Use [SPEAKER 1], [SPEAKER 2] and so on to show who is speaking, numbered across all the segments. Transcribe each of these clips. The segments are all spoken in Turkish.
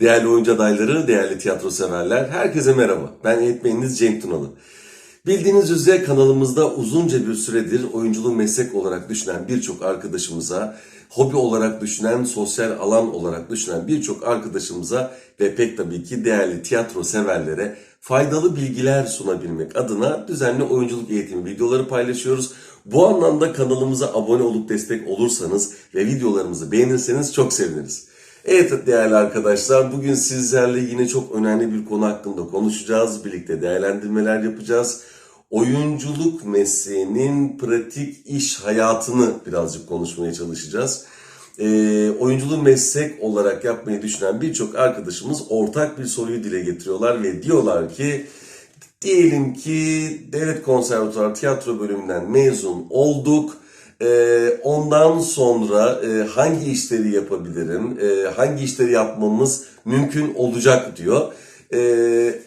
[SPEAKER 1] Değerli oyuncu adayları, değerli tiyatro severler, herkese merhaba. Ben eğitmeniniz Cenk Tunalı. Bildiğiniz üzere kanalımızda uzunca bir süredir oyunculuğu meslek olarak düşünen birçok arkadaşımıza, hobi olarak düşünen, sosyal alan olarak düşünen birçok arkadaşımıza ve pek tabii ki değerli tiyatro severlere faydalı bilgiler sunabilmek adına düzenli oyunculuk eğitimi videoları paylaşıyoruz. Bu anlamda kanalımıza abone olup destek olursanız ve videolarımızı beğenirseniz çok seviniriz. Evet değerli arkadaşlar bugün sizlerle yine çok önemli bir konu hakkında konuşacağız. Birlikte değerlendirmeler yapacağız. Oyunculuk mesleğinin pratik iş hayatını birazcık konuşmaya çalışacağız. Ee, oyunculuğu meslek olarak yapmayı düşünen birçok arkadaşımız ortak bir soruyu dile getiriyorlar ve diyorlar ki diyelim ki Devlet Konservatuvar Tiyatro bölümünden mezun olduk. Ee, ondan sonra e, hangi işleri yapabilirim, e, hangi işleri yapmamız mümkün olacak diyor. Ee,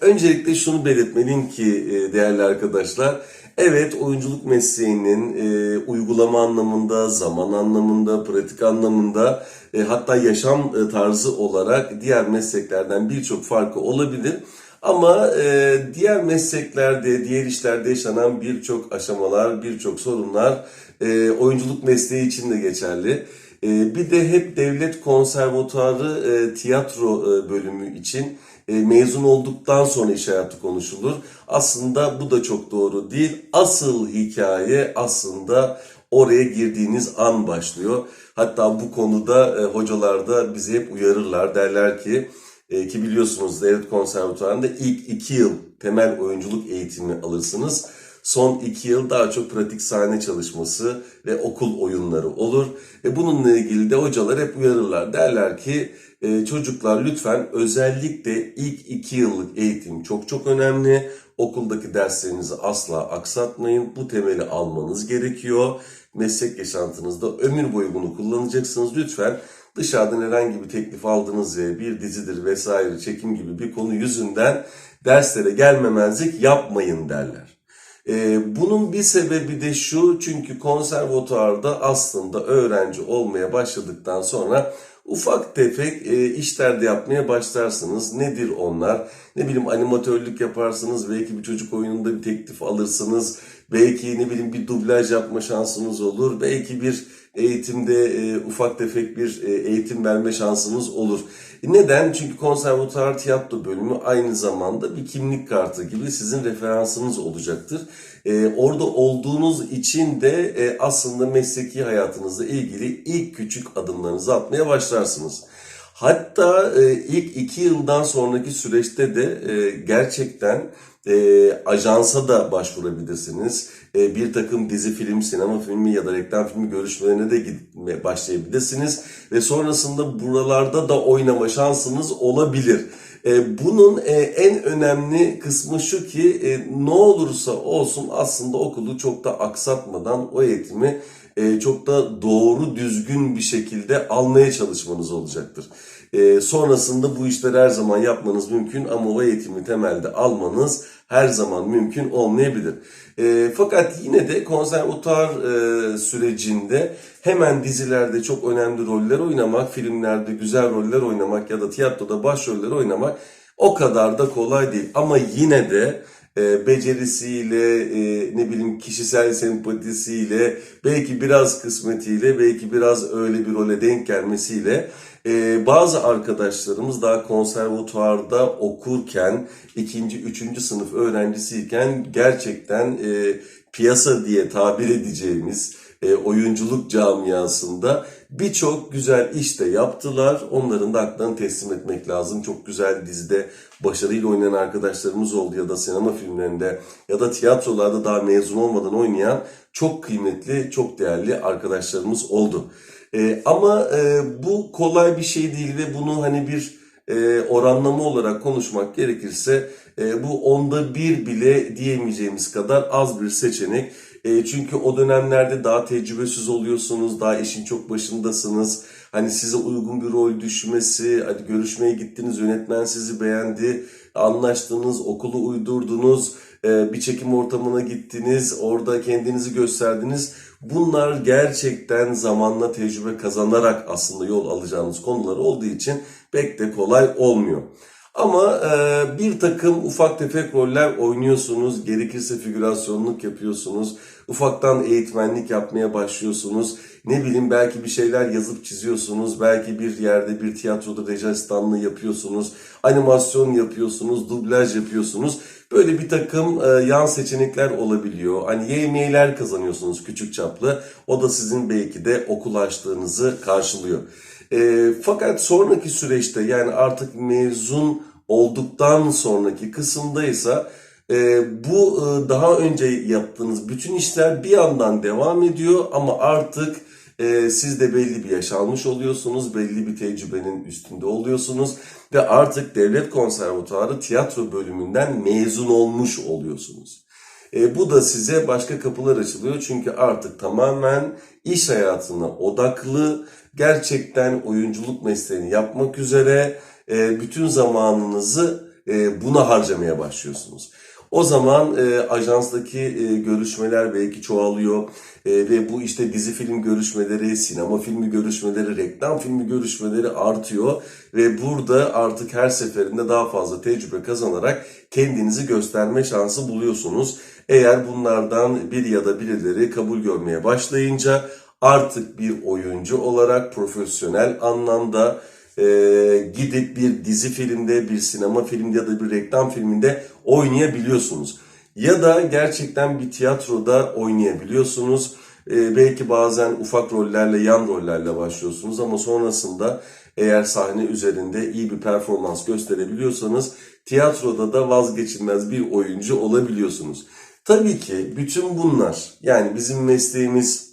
[SPEAKER 1] öncelikle şunu belirtmeliyim ki e, değerli arkadaşlar, evet oyunculuk mesleğinin e, uygulama anlamında, zaman anlamında, pratik anlamında, e, hatta yaşam e, tarzı olarak diğer mesleklerden birçok farkı olabilir. Ama e, diğer mesleklerde, diğer işlerde yaşanan birçok aşamalar, birçok sorunlar e, oyunculuk mesleği için de geçerli. E, bir de hep devlet konservatuarı e, tiyatro e, bölümü için e, mezun olduktan sonra iş hayatı konuşulur. Aslında bu da çok doğru değil. Asıl hikaye aslında oraya girdiğiniz an başlıyor. Hatta bu konuda e, hocalar da bizi hep uyarırlar. Derler ki e, ki biliyorsunuz devlet konservatuarında ilk iki yıl temel oyunculuk eğitimi alırsınız. Son iki yıl daha çok pratik sahne çalışması ve okul oyunları olur. Ve bununla ilgili de hocalar hep uyarırlar. Derler ki e, çocuklar lütfen özellikle ilk iki yıllık eğitim çok çok önemli. Okuldaki derslerinizi asla aksatmayın. Bu temeli almanız gerekiyor. Meslek yaşantınızda ömür boyu bunu kullanacaksınız. Lütfen dışarıdan herhangi bir teklif aldınız ve bir dizidir vesaire çekim gibi bir konu yüzünden derslere gelmemezlik yapmayın derler. Ee, bunun bir sebebi de şu çünkü konservatuarda aslında öğrenci olmaya başladıktan sonra ufak tefek e, işler de yapmaya başlarsınız. Nedir onlar? Ne bileyim animatörlük yaparsınız, belki bir çocuk oyununda bir teklif alırsınız, belki ne bileyim bir dublaj yapma şansınız olur, belki bir eğitimde e, ufak tefek bir e, eğitim verme şansınız olur. Neden? Çünkü konservatuar tiyatro bölümü aynı zamanda bir kimlik kartı gibi sizin referansınız olacaktır. E, orada olduğunuz için de e, aslında mesleki hayatınızla ilgili ilk küçük adımlarınızı atmaya başlarsınız. Hatta e, ilk iki yıldan sonraki süreçte de e, gerçekten e, ajansa da başvurabilirsiniz. E, bir takım dizi film, sinema filmi ya da reklam filmi görüşmelerine de gitmeye başlayabilirsiniz. Ve sonrasında buralarda da oynama şansınız olabilir. E, bunun e, en önemli kısmı şu ki e, ne olursa olsun aslında okulu çok da aksatmadan o eğitimi e, çok da doğru düzgün bir şekilde almaya çalışmanız olacaktır. E, sonrasında bu işleri her zaman yapmanız mümkün ama o eğitimi temelde almanız her zaman mümkün olmayabilir. E, fakat yine de konservatuar e, sürecinde hemen dizilerde çok önemli roller oynamak, filmlerde güzel roller oynamak ya da tiyatroda başroller oynamak o kadar da kolay değil. Ama yine de e, becerisiyle, e, ne bileyim kişisel sempatisiyle, belki biraz kısmetiyle, belki biraz öyle bir role denk gelmesiyle e, bazı arkadaşlarımız daha konservatuvarda okurken, ikinci, üçüncü sınıf öğrencisiyken gerçekten e, piyasa diye tabir edeceğimiz e, oyunculuk camiasında birçok güzel iş de yaptılar. Onların da haklarını teslim etmek lazım. Çok güzel dizide başarıyla oynayan arkadaşlarımız oldu ya da sinema filmlerinde ya da tiyatrolarda daha mezun olmadan oynayan çok kıymetli, çok değerli arkadaşlarımız oldu. E, ama e, bu kolay bir şey değil ve bunu hani bir e, oranlama olarak konuşmak gerekirse e, bu onda bir bile diyemeyeceğimiz kadar az bir seçenek. E, çünkü o dönemlerde daha tecrübesiz oluyorsunuz, daha işin çok başındasınız. Hani size uygun bir rol düşmesi, hadi görüşmeye gittiniz, yönetmen sizi beğendi, anlaştınız, okulu uydurdunuz, e, bir çekim ortamına gittiniz, orada kendinizi gösterdiniz. Bunlar gerçekten zamanla tecrübe kazanarak aslında yol alacağınız konular olduğu için pek de kolay olmuyor. Ama e, bir takım ufak tefek roller oynuyorsunuz, gerekirse figürasyonluk yapıyorsunuz, ufaktan eğitmenlik yapmaya başlıyorsunuz. Ne bileyim belki bir şeyler yazıp çiziyorsunuz, belki bir yerde bir tiyatroda reji asistanlığı yapıyorsunuz, animasyon yapıyorsunuz, dublaj yapıyorsunuz. Böyle bir takım e, yan seçenekler olabiliyor. Hani yemeğler kazanıyorsunuz küçük çaplı. O da sizin belki de okul açtığınızı karşılıyor. E, fakat sonraki süreçte yani artık mezun olduktan sonraki kısımdaysa e, bu e, daha önce yaptığınız bütün işler bir yandan devam ediyor ama artık e, siz de belli bir yaş almış oluyorsunuz, belli bir tecrübenin üstünde oluyorsunuz ve artık Devlet Konservatuarı tiyatro bölümünden mezun olmuş oluyorsunuz. E, bu da size başka kapılar açılıyor çünkü artık tamamen iş hayatına odaklı, gerçekten oyunculuk mesleğini yapmak üzere e, bütün zamanınızı e, buna harcamaya başlıyorsunuz. O zaman e, ajanstaki e, görüşmeler belki çoğalıyor E, ve bu işte dizi film görüşmeleri, sinema filmi görüşmeleri, reklam filmi görüşmeleri artıyor ve burada artık her seferinde daha fazla tecrübe kazanarak kendinizi gösterme şansı buluyorsunuz. Eğer bunlardan bir ya da birileri kabul görmeye başlayınca artık bir oyuncu olarak profesyonel anlamda e, gidip bir dizi filmde, bir sinema filmde ya da bir reklam filminde oynayabiliyorsunuz. Ya da gerçekten bir tiyatroda oynayabiliyorsunuz. E, belki bazen ufak rollerle, yan rollerle başlıyorsunuz ama sonrasında eğer sahne üzerinde iyi bir performans gösterebiliyorsanız tiyatroda da vazgeçilmez bir oyuncu olabiliyorsunuz. Tabii ki bütün bunlar yani bizim mesleğimiz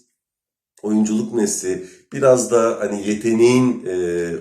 [SPEAKER 1] oyunculuk mesleği biraz da hani yeteneğin e,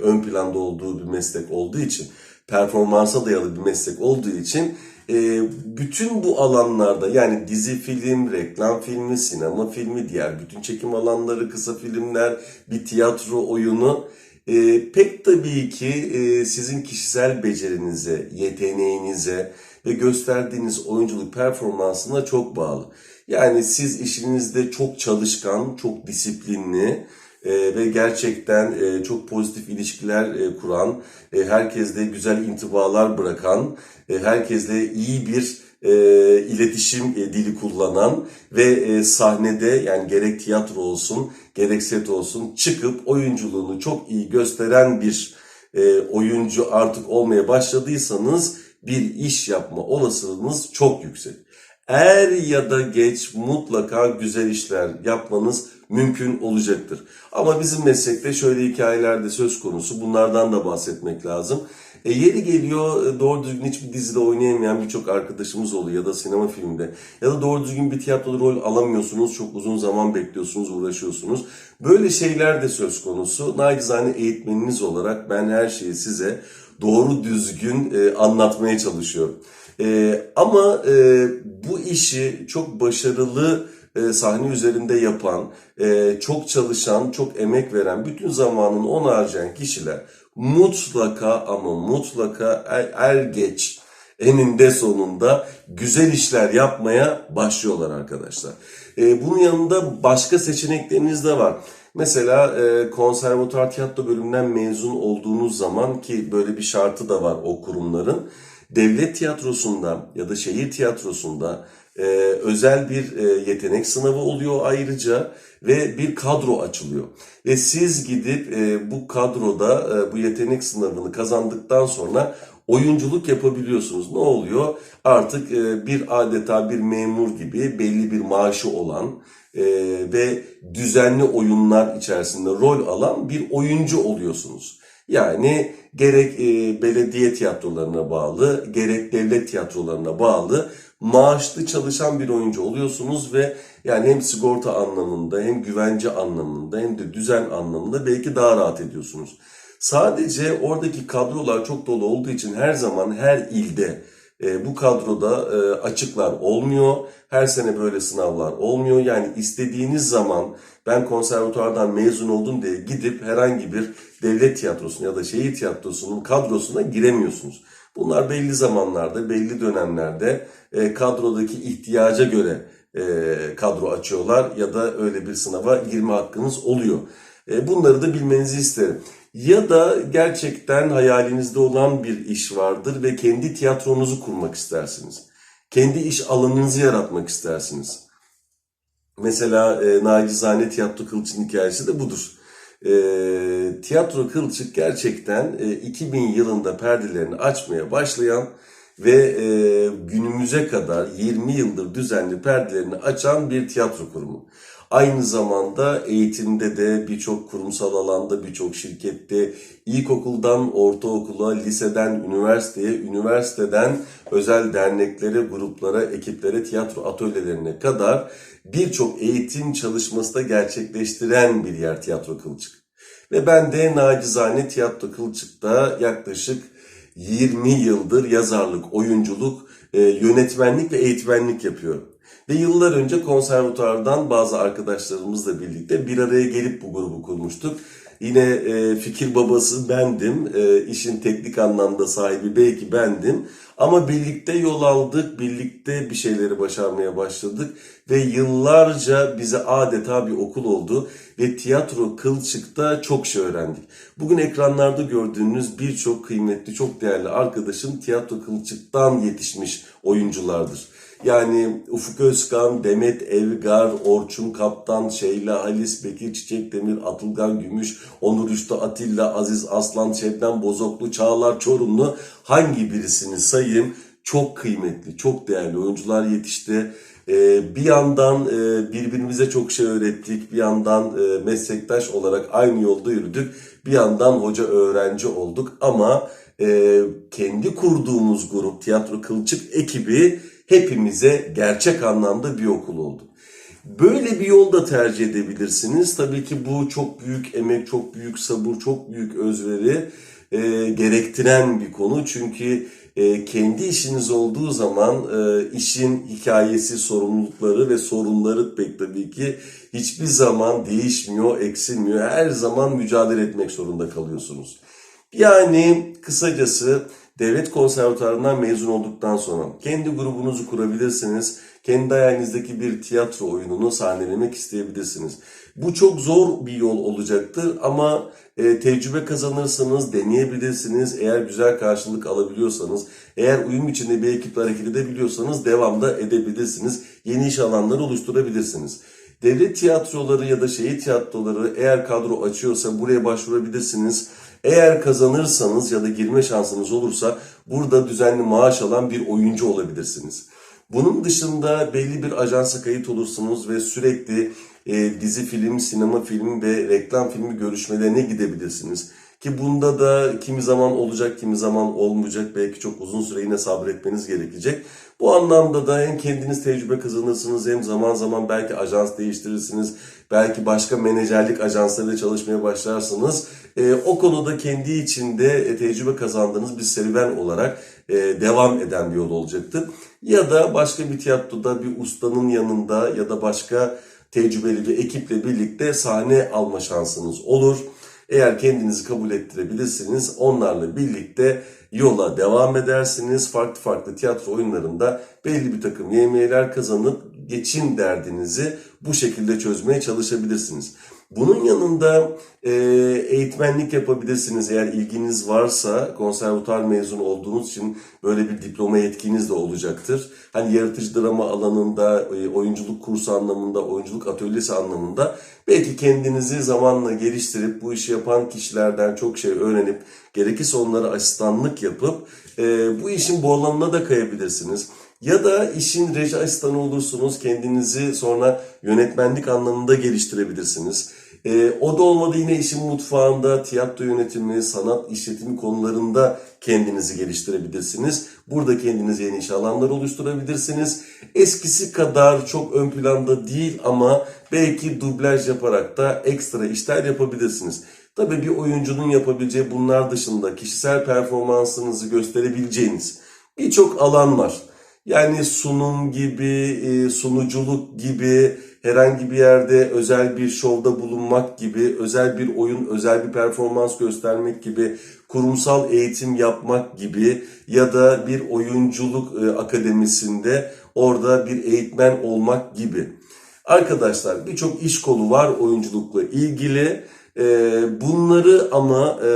[SPEAKER 1] ön planda olduğu bir meslek olduğu için performansa dayalı bir meslek olduğu için e, bütün bu alanlarda yani dizi film, reklam filmi, sinema filmi, diğer bütün çekim alanları, kısa filmler, bir tiyatro oyunu e, pek tabii ki e, sizin kişisel becerinize, yeteneğinize ve gösterdiğiniz oyunculuk performansına çok bağlı. Yani siz işinizde çok çalışkan, çok disiplinli e, ve gerçekten e, çok pozitif ilişkiler e, kuran, e, herkesle güzel intibalar bırakan, e, herkesle iyi bir e, iletişim e, dili kullanan ve e, sahnede yani gerek tiyatro olsun gerek set olsun çıkıp oyunculuğunu çok iyi gösteren bir e, oyuncu artık olmaya başladıysanız bir iş yapma olasılığınız çok yüksek. Er ya da geç mutlaka güzel işler yapmanız mümkün olacaktır. Ama bizim meslekte şöyle hikayeler de söz konusu. Bunlardan da bahsetmek lazım. E, yeri geliyor e, doğru düzgün hiçbir dizide oynayamayan birçok arkadaşımız oluyor ya da sinema filmde. Ya da doğru düzgün bir tiyatroda rol alamıyorsunuz. Çok uzun zaman bekliyorsunuz, uğraşıyorsunuz. Böyle şeyler de söz konusu. Nacizane eğitmeniniz olarak ben her şeyi size doğru düzgün e, anlatmaya çalışıyorum. E, ama e, bu işi çok başarılı e, sahne üzerinde yapan, e, çok çalışan, çok emek veren, bütün zamanını ona harcayan kişiler mutlaka ama mutlaka er, er geç eninde sonunda güzel işler yapmaya başlıyorlar arkadaşlar. E, bunun yanında başka seçenekleriniz de var. Mesela e, konservatuar tiyatro bölümünden mezun olduğunuz zaman ki böyle bir şartı da var o kurumların. Devlet tiyatrosunda ya da şehir tiyatrosunda e, özel bir e, yetenek sınavı oluyor ayrıca ve bir kadro açılıyor. Ve siz gidip e, bu kadroda e, bu yetenek sınavını kazandıktan sonra oyunculuk yapabiliyorsunuz. Ne oluyor? Artık e, bir adeta bir memur gibi belli bir maaşı olan e, ve düzenli oyunlar içerisinde rol alan bir oyuncu oluyorsunuz. Yani gerek e, belediye tiyatrolarına bağlı, gerek devlet tiyatrolarına bağlı maaşlı çalışan bir oyuncu oluyorsunuz ve yani hem sigorta anlamında hem güvence anlamında hem de düzen anlamında belki daha rahat ediyorsunuz. Sadece oradaki kadrolar çok dolu olduğu için her zaman her ilde e, bu kadroda e, açıklar olmuyor. Her sene böyle sınavlar olmuyor. Yani istediğiniz zaman ben konservatuardan mezun oldum diye gidip herhangi bir devlet tiyatrosuna ya da şehir tiyatrosunun kadrosuna giremiyorsunuz. Bunlar belli zamanlarda, belli dönemlerde e, kadrodaki ihtiyaca göre e, kadro açıyorlar ya da öyle bir sınava girme hakkınız oluyor. E, bunları da bilmenizi isterim. Ya da gerçekten hayalinizde olan bir iş vardır ve kendi tiyatronuzu kurmak istersiniz. Kendi iş alanınızı yaratmak istersiniz. Mesela e, Nacizane Tiyatro Kılıç'ın hikayesi de budur. E, Tiyatro Kılçık gerçekten e, 2000 yılında perdelerini açmaya başlayan ve e, günümüze kadar 20 yıldır düzenli perdelerini açan bir tiyatro kurumu. Aynı zamanda eğitimde de birçok kurumsal alanda, birçok şirkette, ilkokuldan ortaokula, liseden üniversiteye, üniversiteden özel derneklere, gruplara, ekiplere, tiyatro atölyelerine kadar birçok eğitim çalışması da gerçekleştiren bir yer Tiyatro Kılçık. Ve ben de nacizane Tiyatro Kılçık'ta yaklaşık 20 yıldır yazarlık, oyunculuk, e, yönetmenlik ve eğitmenlik yapıyorum. Ve yıllar önce konservatuardan bazı arkadaşlarımızla birlikte bir araya gelip bu grubu kurmuştuk. Yine e, fikir babası bendim, e, işin teknik anlamda sahibi belki bendim. Ama birlikte yol aldık, birlikte bir şeyleri başarmaya başladık ve yıllarca bize adeta bir okul oldu ve tiyatro Kılçık'ta çok şey öğrendik. Bugün ekranlarda gördüğünüz birçok kıymetli, çok değerli arkadaşım tiyatro Kılçık'tan yetişmiş oyunculardır. Yani Ufuk Özkan, Demet Evgar, Orçun Kaptan, Şeyla Halis, Bekir Çiçek Demir, Atılgan Gümüş, Onur Üstü Atilla, Aziz Aslan, Şebnem Bozoklu, Çağlar Çorumlu hangi birisini sayayım? Çok kıymetli, çok değerli oyuncular yetişti. Ee, bir yandan e, birbirimize çok şey öğrettik, bir yandan e, meslektaş olarak aynı yolda yürüdük, bir yandan hoca öğrenci olduk ama e, kendi kurduğumuz grup Tiyatro Kılçık ekibi hepimize gerçek anlamda bir okul oldu. Böyle bir yol da tercih edebilirsiniz. Tabii ki bu çok büyük emek, çok büyük sabır, çok büyük özveri e, gerektiren bir konu. Çünkü e, kendi işiniz olduğu zaman e, işin hikayesi, sorumlulukları ve sorunları pek tabii ki hiçbir zaman değişmiyor, eksilmiyor. Her zaman mücadele etmek zorunda kalıyorsunuz. Yani kısacası devlet konservatuarından mezun olduktan sonra kendi grubunuzu kurabilirsiniz. Kendi hayalinizdeki bir tiyatro oyununu sahnelemek isteyebilirsiniz. Bu çok zor bir yol olacaktır ama e, tecrübe kazanırsanız deneyebilirsiniz. Eğer güzel karşılık alabiliyorsanız, eğer uyum içinde bir ekiple hareket edebiliyorsanız devamda edebilirsiniz. Yeni iş alanları oluşturabilirsiniz. Devlet tiyatroları ya da şehir tiyatroları eğer kadro açıyorsa buraya başvurabilirsiniz. Eğer kazanırsanız ya da girme şansınız olursa burada düzenli maaş alan bir oyuncu olabilirsiniz. Bunun dışında belli bir ajansa kayıt olursunuz ve sürekli e, dizi film, sinema filmi ve reklam filmi görüşmelerine gidebilirsiniz. Ki bunda da kimi zaman olacak, kimi zaman olmayacak. Belki çok uzun süre yine sabretmeniz gerekecek. Bu anlamda da hem kendiniz tecrübe kazanırsınız hem zaman zaman belki ajans değiştirirsiniz. Belki başka menajerlik ajanslarıyla çalışmaya başlarsınız. E, o konuda kendi içinde e, tecrübe kazandığınız bir serüven olarak e, devam eden bir yol olacaktır. Ya da başka bir tiyatroda bir ustanın yanında ya da başka tecrübeli bir ekiple birlikte sahne alma şansınız olur. Eğer kendinizi kabul ettirebilirsiniz onlarla birlikte yola devam edersiniz. Farklı farklı tiyatro oyunlarında belli bir takım yemeğler kazanıp geçim derdinizi bu şekilde çözmeye çalışabilirsiniz. Bunun yanında e, eğitmenlik yapabilirsiniz eğer ilginiz varsa konservatuar mezunu olduğunuz için böyle bir diploma yetkiniz de olacaktır. Hani yaratıcı drama alanında, e, oyunculuk kursu anlamında, oyunculuk atölyesi anlamında belki kendinizi zamanla geliştirip bu işi yapan kişilerden çok şey öğrenip gerekirse onlara asistanlık yapıp e, bu işin bu alanına da kayabilirsiniz. Ya da işin reji asistanı olursunuz, kendinizi sonra yönetmenlik anlamında geliştirebilirsiniz. Ee, o da olmadı yine işin mutfağında, tiyatro yönetimi, sanat işletimi konularında kendinizi geliştirebilirsiniz. Burada kendinize yeni iş alanları oluşturabilirsiniz. Eskisi kadar çok ön planda değil ama belki dublaj yaparak da ekstra işler yapabilirsiniz. Tabii bir oyuncunun yapabileceği bunlar dışında kişisel performansınızı gösterebileceğiniz birçok alan var. Yani sunum gibi, e, sunuculuk gibi, herhangi bir yerde özel bir şovda bulunmak gibi, özel bir oyun, özel bir performans göstermek gibi, kurumsal eğitim yapmak gibi ya da bir oyunculuk e, akademisinde orada bir eğitmen olmak gibi. Arkadaşlar birçok iş kolu var oyunculukla ilgili. Ee, bunları ama e,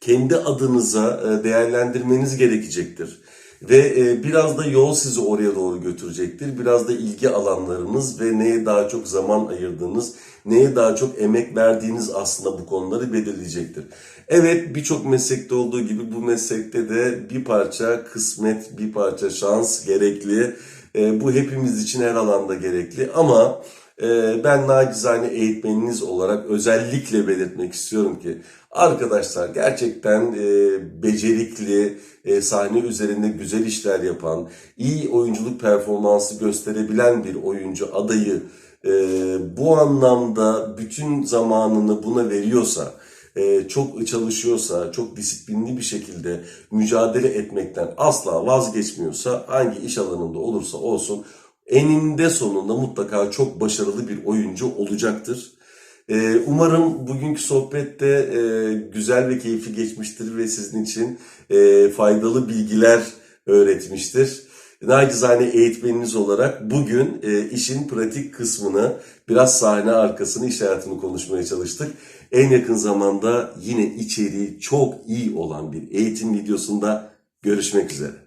[SPEAKER 1] kendi adınıza e, değerlendirmeniz gerekecektir. Ve e, biraz da yol sizi oraya doğru götürecektir. Biraz da ilgi alanlarınız ve neye daha çok zaman ayırdığınız, neye daha çok emek verdiğiniz aslında bu konuları belirleyecektir. Evet birçok meslekte olduğu gibi bu meslekte de bir parça kısmet, bir parça şans gerekli. E, bu hepimiz için her alanda gerekli ama ben nacizane eğitmeniniz olarak özellikle belirtmek istiyorum ki arkadaşlar gerçekten e, becerikli, e, sahne üzerinde güzel işler yapan, iyi oyunculuk performansı gösterebilen bir oyuncu adayı e, bu anlamda bütün zamanını buna veriyorsa, çok çalışıyorsa, çok disiplinli bir şekilde mücadele etmekten asla vazgeçmiyorsa hangi iş alanında olursa olsun eninde sonunda mutlaka çok başarılı bir oyuncu olacaktır. Ee, umarım bugünkü sohbette e, güzel ve keyifli geçmiştir ve sizin için e, faydalı bilgiler öğretmiştir. Nacizane eğitmeniniz olarak bugün e, işin pratik kısmını, biraz sahne arkasını, iş hayatını konuşmaya çalıştık. En yakın zamanda yine içeriği çok iyi olan bir eğitim videosunda görüşmek üzere.